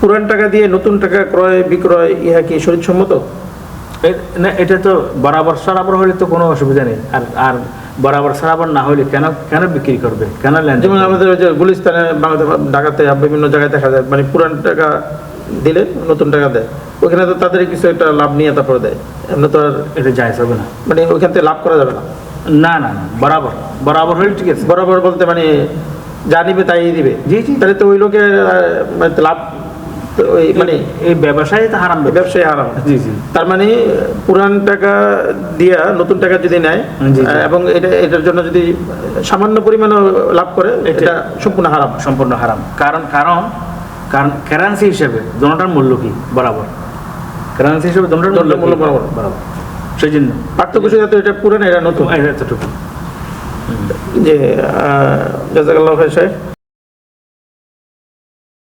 পুরান টাকা দিয়ে নতুন টাকা ক্রয় বিক্রয় ইহা কি শরীরসম্মত না এটা তো বরাবর সরাবর হলে তো কোনো অসুবিধা নেই। আর আর বরাবর সরাবর না হলে কেন কেন বিক্রি করবে? কেন লেনদেন যেমন আমাদের ওই যে গুলিস্তানে বাংলাদেশ ঢাকাতে বিভিন্ন জায়গায় দেখা যায় মানে পুরান টাকা দিলে নতুন টাকা দেয়। ওখানে তো তাদের কিছু একটা লাভ নিয়ে তারপরে দেয়। এমনি তো আর এটা যায় হবে না। মানে ওইখান থেকে লাভ করা যাবে না। না না না বরাবর বরাবর হলে ঠিক আছে। বরাবর বলতে মানে যা নিবে তাই দিবে জি, জি। তাহলে তো ওই লোকের মানে লাভ মানে এই ব্যবসায় হারাম ব্যবসায় হারাম। জি জি। তার মানে পুরান টাকা দিয়া নতুন টাকা যদি নেয় এবং এটা এটার জন্য যদি সামান্য পরিমাণও লাভ করে এটা- সম্পূর্ণ হারাম। সম্পূর্ণ হারাম। কারণ কারণ কারণ কারেন্সি হিসেবে দোনোটার মূল্য কি? বরাবর। কারেন্সি হিসেবে দোনোটার মূল্য মূল্য বরাবর। বরাবর। সেই জন্য। পার্থক্য শুধু এটা পুরান এটা নতুন। এটা এতটুকু। যে জাজাকাল্লাহ খাই সাহেব।